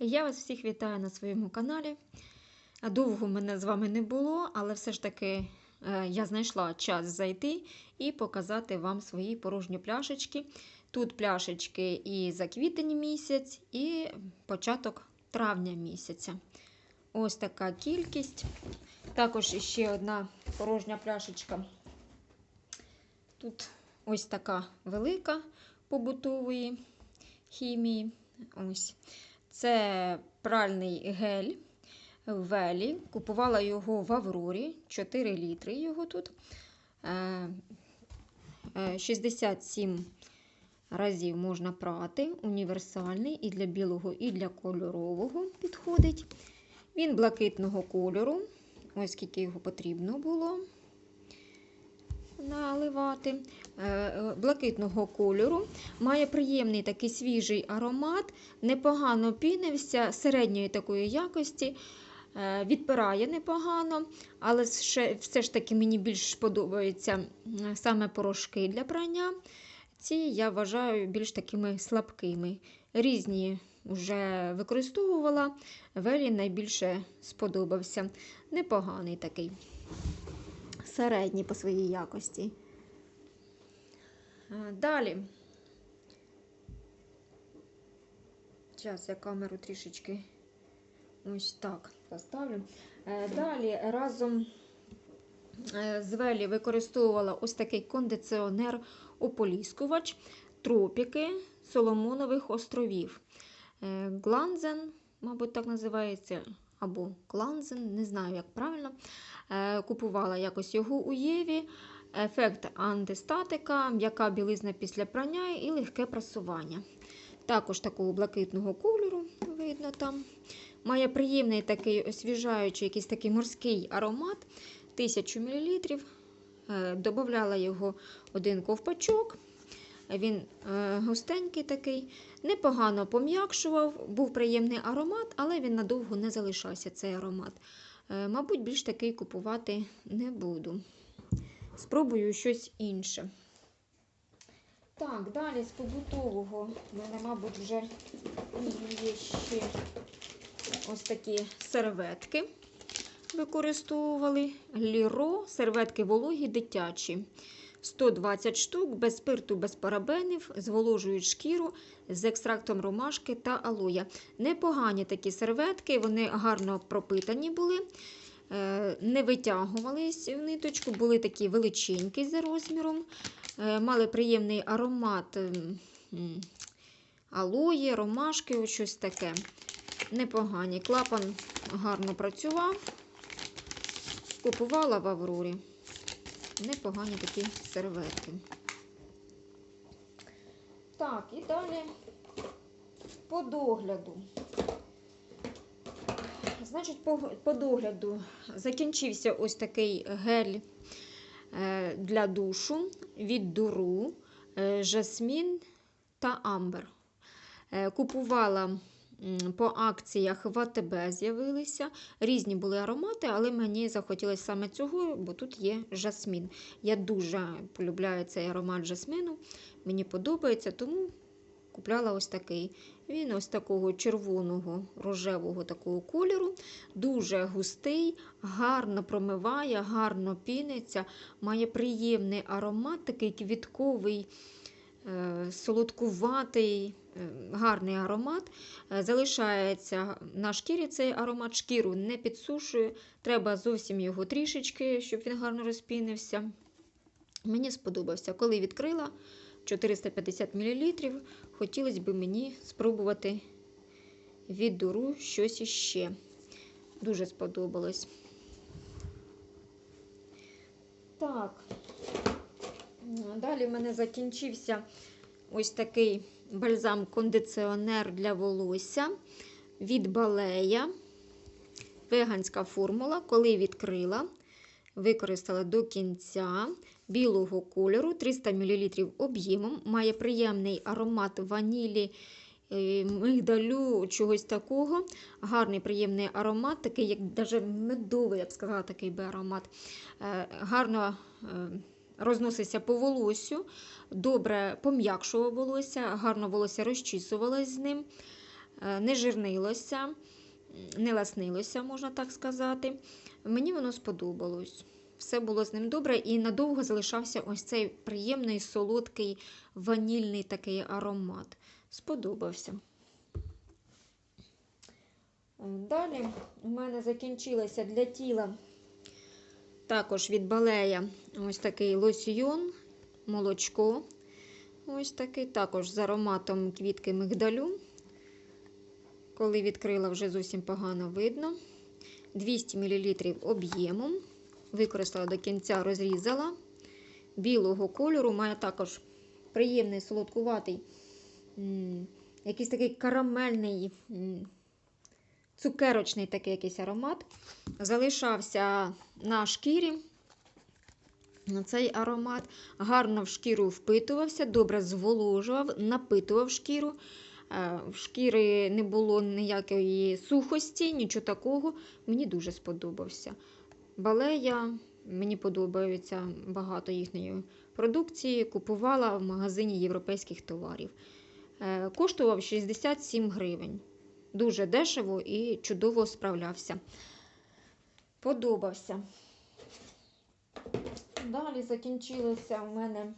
Я вас всіх вітаю на своєму каналі. Довго мене з вами не було, але все ж таки е, я знайшла час зайти і показати вам свої порожні пляшечки. Тут пляшечки і за квітень місяць, і початок травня місяця. Ось така кількість. Також ще одна порожня пляшечка. Тут ось така велика побутової хімії. Ось. Це пральний гель Велі. Купувала його в Аврорі. 4 літри його тут. Е, е, 67 разів можна прати. Універсальний і для білого, і для кольорового підходить. Він блакитного кольору. Ось скільки його потрібно було наливати. Е, Блакитного кольору. Має приємний такий свіжий аромат, непогано пінився, середньої такої якості. Е, Відпирає непогано, але все ж таки мені більш подобаються саме порошки для прання. Ці я вважаю більш такими слабкими. Різні вже використовувала, Велі найбільше сподобався. Непоганий такий, середній по своїй якості. Далі. Зараз я камеру трішечки ось так поставлю. Е, Далі разом е, з Велі використовувала ось такий кондиціонер-ополіскувач тропіки Соломонових островів. Е, Гланзен, мабуть, так називається, або Гланзен, не знаю, як правильно. Купувала якось його у Єві. Ефект антистатика, м'яка білизна після прання і легке прасування. Також такого блакитного кольору, видно там. Має приємний такий освіжаючий, якийсь такий морський аромат 1000 мл. Добавляла його один ковпачок. Він е, густенький такий, непогано пом'якшував, був приємний аромат, але він надовго не залишався цей аромат. Е, мабуть, більш такий купувати не буду. Спробую щось інше. Так, далі з побутового в мене, мабуть, вже є ще ось такі серветки. Використовували ліро, серветки вологі дитячі. 120 штук, без спирту, без парабенів, зволожують шкіру з екстрактом ромашки та алоя. Непогані такі серветки, вони гарно пропитані були, не витягувались в ниточку, були такі величенькі за розміром, е, мали приємний аромат м, м, алої, ромашки, ось щось таке. Непогані. Клапан гарно працював. Купувала в Аврорі. Непогані такі серветки. Так, і далі по догляду. Значить, по, по догляду закінчився ось такий гель е, для душу від дуру, е, жасмін та амбер. Е, купувала по акціях в АТБ з'явилися. Різні були аромати, але мені захотілося саме цього, бо тут є жасмін. Я дуже полюбляю цей аромат жасмину, мені подобається, тому купляла ось такий. Він ось такого червоного, рожевого такого кольору, дуже густий, гарно промиває, гарно піниться, має приємний аромат, такий квітковий, е, солодкуватий, е, гарний аромат. Е, Залишається на шкірі цей аромат, шкіру не підсушує. Треба зовсім його трішечки, щоб він гарно розпінився. Мені сподобався, коли відкрила 450 мл, хотілося б мені спробувати від дуру щось іще. Дуже сподобалось. Так, далі в мене закінчився ось такий бальзам-кондиціонер для волосся від балея. Веганська формула, коли відкрила, використала до кінця білого кольору, 300 мл об'ємом, має приємний аромат ванілі, е, мигдалю, чогось такого. Гарний приємний аромат, такий, як навіть медовий, я б сказала, такий би аромат. Е, Гарно е, розноситься по волосю, добре пом'якшував волосся, гарно волосся розчісувалось з ним. не жирнилося, не ласнилося, можна так сказати. Мені воно сподобалось. Все було з ним добре і надовго залишався ось цей приємний, солодкий, ванільний такий аромат. Сподобався. Далі у мене закінчилося для тіла також від балея ось такий лосьйон, молочко. Ось такий, також з ароматом квітки мигдалю. Коли відкрила, вже зовсім погано видно. 200 мл об'ємом. Використала до кінця, розрізала. Білого кольору, має також приємний солодкуватий, якийсь такий карамельний, цукерочний такий якийсь аромат. Залишався на шкірі. Цей аромат гарно в шкіру впитувався, добре зволожував, напитував шкіру. Е, В шкіри не було ніякої сухості, нічого такого. Мені дуже сподобався. Балея, мені подобається багато їхньої продукції. Купувала в магазині європейських товарів. Е, Коштував 67 гривень. Дуже дешево і чудово справлявся. Подобався. Далі закінчилося у мене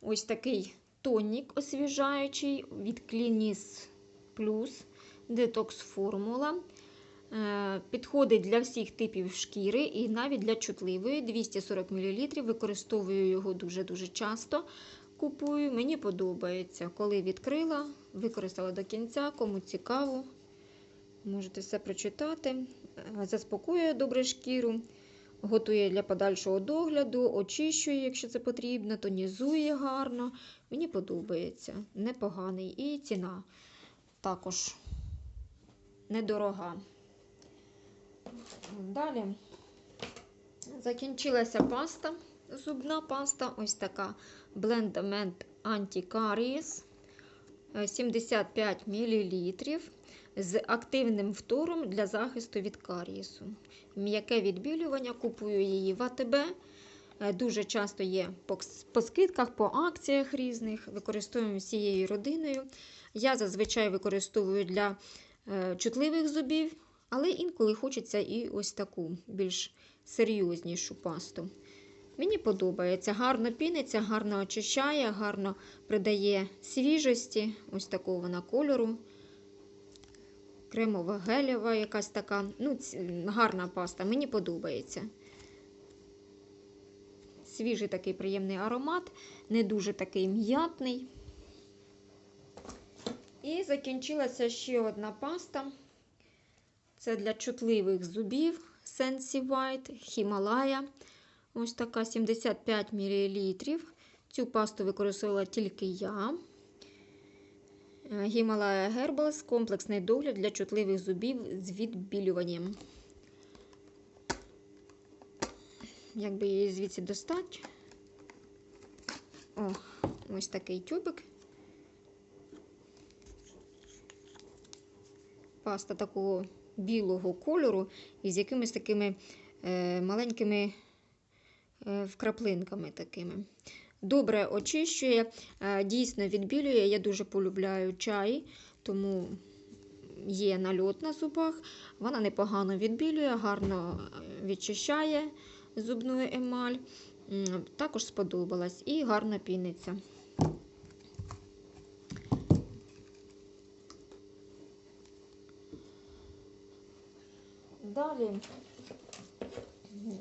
ось такий тонік освіжаючий від Clinis Plus Detox Формула. Е, Підходить для всіх типів шкіри і навіть для чутливої 240 мл. Використовую його дуже-дуже часто. Купую, мені подобається. Коли відкрила, використала до кінця, кому цікаво, можете все прочитати. Е, Заспокоює добре шкіру, готує для подальшого догляду, очищує, якщо це потрібно, тонізує гарно. Мені подобається, непоганий. І ціна також недорога. Далі закінчилася паста, зубна паста, ось така Blendament Anti-Caries, е, 75 мл з активним втором для захисту від карієсу. М'яке відбілювання, купую її в АТБ. Е, Дуже часто є по, скидках, по акціях різних. Використовуємо всією родиною. Я зазвичай використовую для е, чутливих зубів, але інколи хочеться і ось таку більш серйознішу пасту. Мені подобається, гарно піниться, гарно очищає, гарно придає свіжості, ось такого вона кольору. Кремова гелєва якась така. Ну, гарна паста, мені подобається. Свіжий такий приємний аромат, не дуже такий м'ятний. І закінчилася ще одна паста. Це для чутливих зубів Sensi White Himalaya. Ось така 75 мл. Цю пасту використовувала тільки я. Е, Himalaya Herbals комплексний догляд для чутливих зубів з відбілюванням. Як би її звідси достати? О, ось такий тюбик. Паста такого білого кольору із якимись такими е, маленькими е, вкраплинками такими. Добре очищує, е, дійсно відбілює. Я дуже полюбляю чай, тому є нальот на зубах. Вона непогано відбілює, гарно відчищає зубну емаль. Також сподобалась і гарно піниться. Далі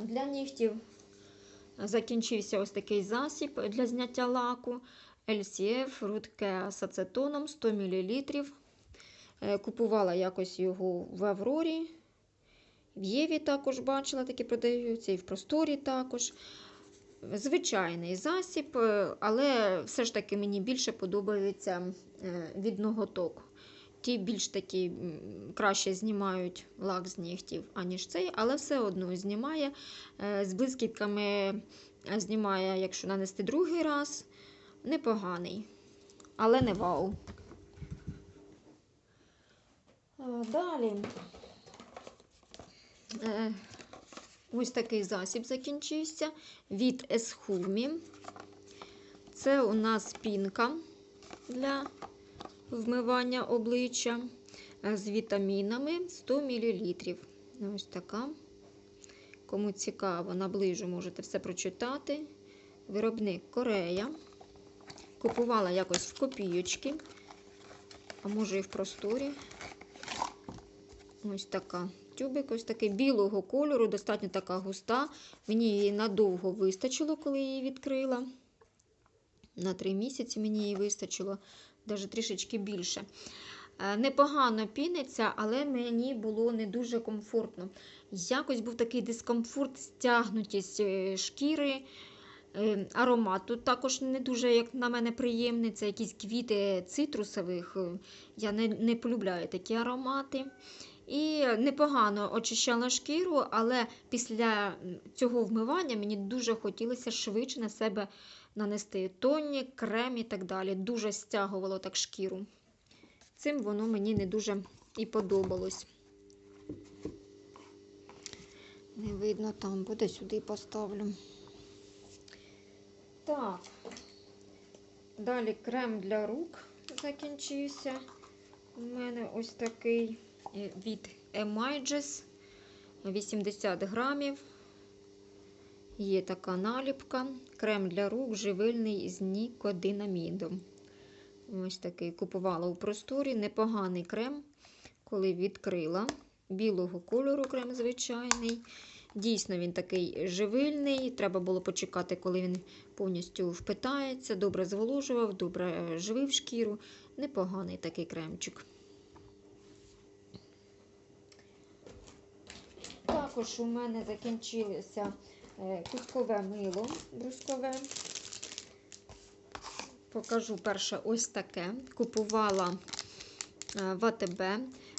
для нігтів закінчився ось такий засіб для зняття лаку LCF Care з ацетоном 100 мл. Е, Купувала якось його в Аврорі. В Єві також бачила, такі продаються, і в просторі також. Звичайний засіб, е, але все ж таки мені більше подобається е, від ноготок. Ті більш такі краще знімають лак з нігтів, аніж цей, але все одно знімає. Е, З блискітками е, знімає, якщо нанести другий раз. Непоганий, але не вау. Далі. Е, Ось такий засіб закінчився від Esхумі. Це у нас пінка для вмивання обличчя е, з вітамінами 100 мл. Ось така. Кому цікаво, наближу можете все прочитати. Виробник Корея. Купувала якось в копійочки, а може і в просторі. Ось така. Тюбик ось такий білого кольору, достатньо така густа. Мені її надовго вистачило, коли її відкрила. На три місяці мені її вистачило, навіть трішечки більше. Е, Непогано піниться, але мені було не дуже комфортно. Якось був такий дискомфорт, стягнутість е, шкіри. Е, Аромат також не дуже, як на мене, приємний. Це якісь квіти цитрусових. Я не, не полюбляю такі аромати. І непогано очищала шкіру, але після цього вмивання мені дуже хотілося швидше на себе нанести тонік, крем і так далі. Дуже стягувало так шкіру. Цим воно мені не дуже і подобалось. Не видно там, буде сюди поставлю. Так. Далі крем для рук закінчився. У мене ось такий е, від Emages 80 грамів. Є така наліпка. Крем для рук живильний з нікодинамідом. Ось такий купувала у просторі. Непоганий крем, коли відкрила. Білого кольору крем звичайний. Дійсно, він такий живильний. Треба було почекати, коли він повністю впитається, добре зволожував, добре живив шкіру. Непоганий такий кремчик. Також у мене закінчилося е, мило брускове. Покажу перше ось таке. Купувала е, в АТБ.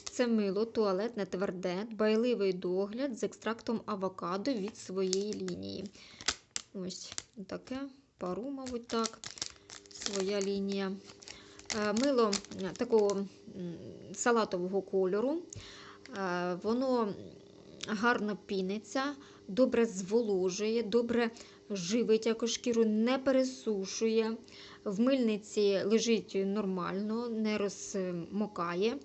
Це мило туалетне тверде, дбайливий догляд з екстрактом авокадо від своєї лінії. Ось таке пару, мабуть, так, своя лінія. Е, Мило такого салатового кольору. Воно гарно піниться, добре зволожує, добре живить якось шкіру, не пересушує. В мильниці лежить нормально, не розмокає,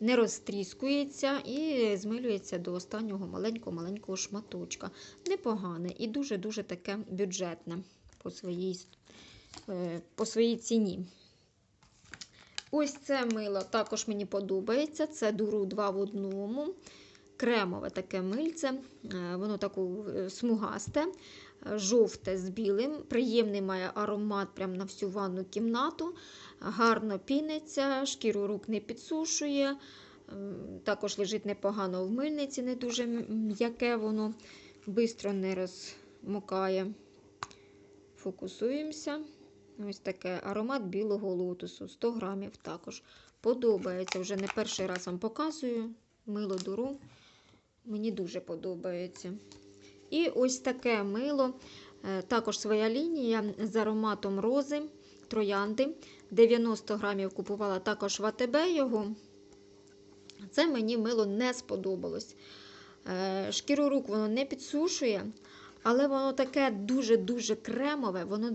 не розтріскується і змилюється до останнього маленького-маленького шматочка. Непогане і дуже-дуже таке бюджетне по своїй, е, по своїй ціні. Ось це мило також мені подобається. Це дуру 2 в одному. Кремове таке мильце, Е, воно таку е, смугасте, жовте з білим. Приємний має аромат прям на всю ванну кімнату. Гарно піниться, шкіру рук не підсушує. Також лежить непогано в мильниці, не дуже м'яке воно, швидко не розмокає. Фокусуємося. Ось таке аромат білого лотосу, 100 грамів також. Подобається. Вже не перший раз вам показую. Мило дуру. Мені дуже подобається. І ось таке мило. е, Також своя лінія з ароматом рози, троянди. 90 грамів купувала також в АТБ його. Це мені мило не сподобалось. Е, Шкіру рук воно не підсушує, але воно таке дуже-дуже кремове, воно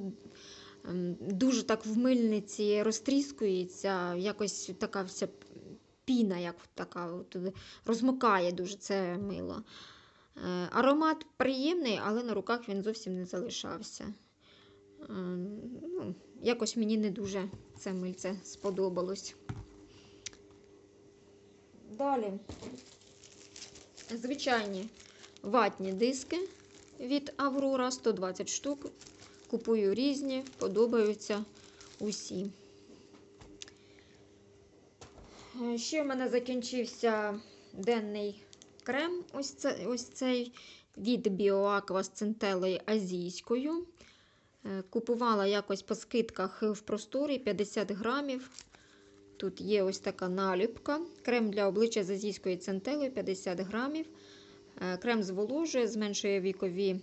ем, дуже так в мильниці розтріскується, якось така вся піна, як така, от, розмокає дуже це мило. Е, Аромат приємний, але на руках він зовсім не залишався. Е, Ну, якось мені не дуже це мильце сподобалось. Далі звичайні ватні диски від Аврора 120 штук. Купую різні, подобаються усі. Ще в мене закінчився денний крем. Ось, це, ось цей від Bioaqua з центелою азійською. Е, Купувала якось по скидках в просторі 50 грамів. Тут є ось така наліпка. Крем для обличчя з азійською центелою 50 грамів. Е, Крем зволожує, зменшує вікові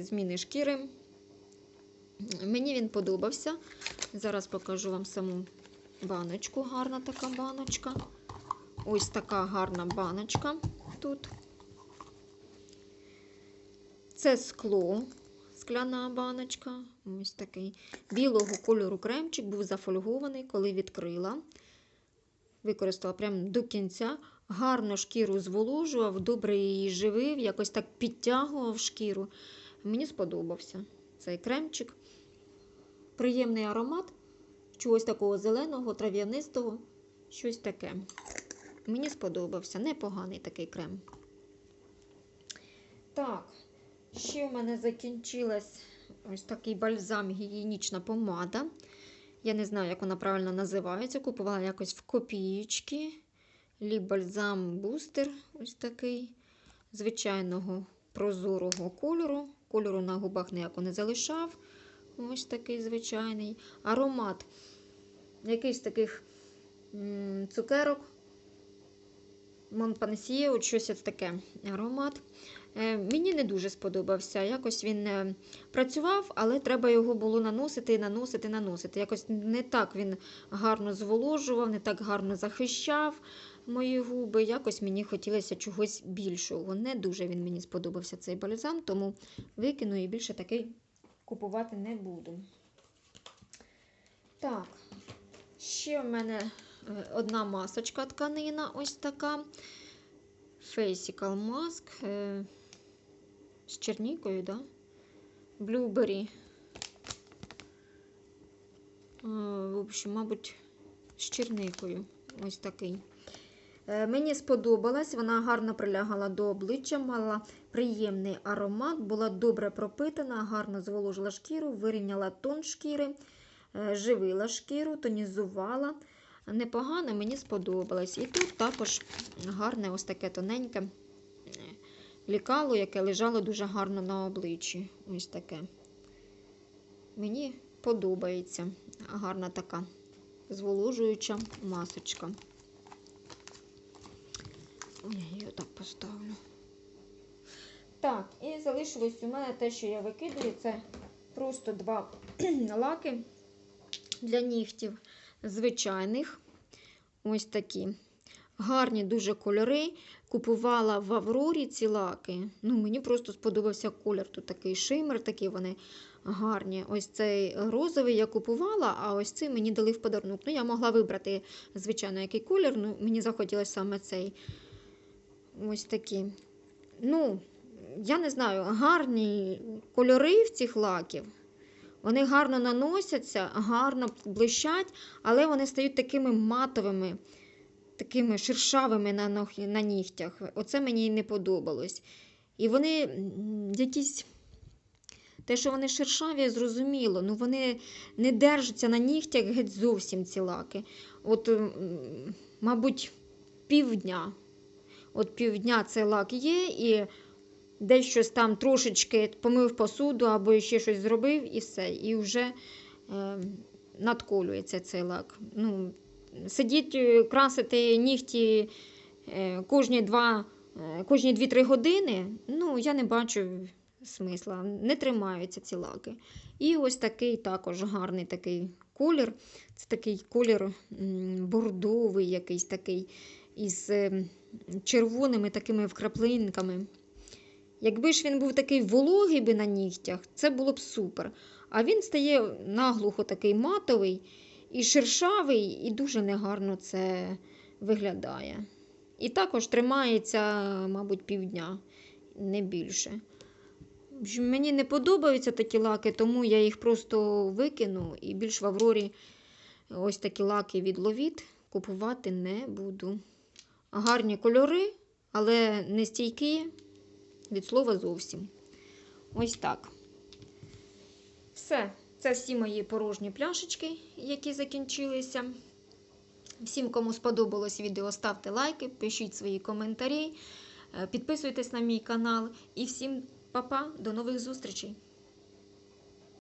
зміни шкіри. Мені він подобався. Зараз покажу вам саму баночку. Гарна така баночка. Ось така гарна баночка тут. Це скло. скляна баночка. Ось такий. Білого кольору кремчик був зафольгований, коли відкрила. Використала прямо до кінця. Гарно шкіру зволожував, добре її живив, якось так підтягував шкіру. Мені сподобався цей кремчик. Приємний аромат чогось такого зеленого, трав'янистого, щось таке. Мені сподобався. Непоганий такий крем. Так, ще в мене закінчилась ось такий бальзам гігієнічна помада. Я не знаю, як вона правильно називається. Купувала якось в копієчки. Ліп бальзам бустер, ось такий, звичайного прозорого кольору. Кольору на губах ніяко не залишав. Ось такий звичайний. Аромат якийсь таких цукерок. Монпансьє, от щось таке аромат. Е, мені не дуже сподобався. Якось він е, працював, але треба його було наносити, наносити, наносити. Якось не так він гарно зволожував, не так гарно захищав мої губи. Якось мені хотілося чогось більшого. Не дуже він мені сподобався цей бальзам, тому викину і більше такий купувати не буду. Так, ще в мене е, одна масочка тканина, ось така. Facial Mask е, з чернікою, да? Блюбері. Е, В общем, мабуть, з черникою. Ось такий. Мені сподобалась, вона гарно прилягала до обличчя, мала приємний аромат, була добре пропитана, гарно зволожила шкіру, вирівняла тон шкіри, е, живила шкіру, тонізувала. Непогано, мені сподобалось. І тут також гарне ось таке тоненьке е, лікало, яке лежало дуже гарно на обличчі. Ось таке. Мені подобається. Гарна така зволожуюча масочка. Ой, Я її отак поставлю. Так, і залишилось у мене те, що я викидаю, це просто два лаки для нігтів звичайних. Ось такі. Гарні дуже кольори. Купувала в Аврорі ці лаки. Ну, мені просто сподобався колір. Тут такий шимер, такі вони гарні. Ось цей розовий я купувала, а ось цей мені дали в подарунок. Ну, я могла вибрати, звичайно, який колір. Ну, мені захотілося саме цей. Ось такі. Ну, я не знаю, гарні кольори в цих лаків. Вони гарно наносяться, гарно блищать, але вони стають такими матовими, такими шершавими на, нігтях. Оце мені і не подобалось. І вони якісь. Те, що вони шершаві, зрозуміло, ну вони не держаться на нігтях геть зовсім ці лаки. От, мабуть, півдня. От півдня цей лак є, і десь щось там трошечки помив посуду або ще щось зробив, і все. І вже е, надколюється цей лак. Ну, сидіть, е, красити нігті е, кожні два, е, кожні 2-3 години, ну, я не бачу смисла. Не тримаються ці лаки. І ось такий також гарний такий колір. Це такий колір бордовий, якийсь такий із е, червоними такими вкраплинками. Якби ж він був такий вологий би на нігтях, це було б супер. А він стає наглухо такий матовий і шершавий, і дуже негарно це виглядає. І також тримається, мабуть, півдня, не більше. Мені не подобаються такі лаки, тому я їх просто викину і більш в Аврорі ось такі лаки від Ловіт купувати не буду. Гарні кольори, але не стійкі від слова зовсім. Ось так. Все. Це всі мої порожні пляшечки, які закінчилися. Всім, кому сподобалось відео, ставте лайки, пишіть свої коментарі, е, підписуйтесь на мій канал. І всім па-па, до нових зустрічей!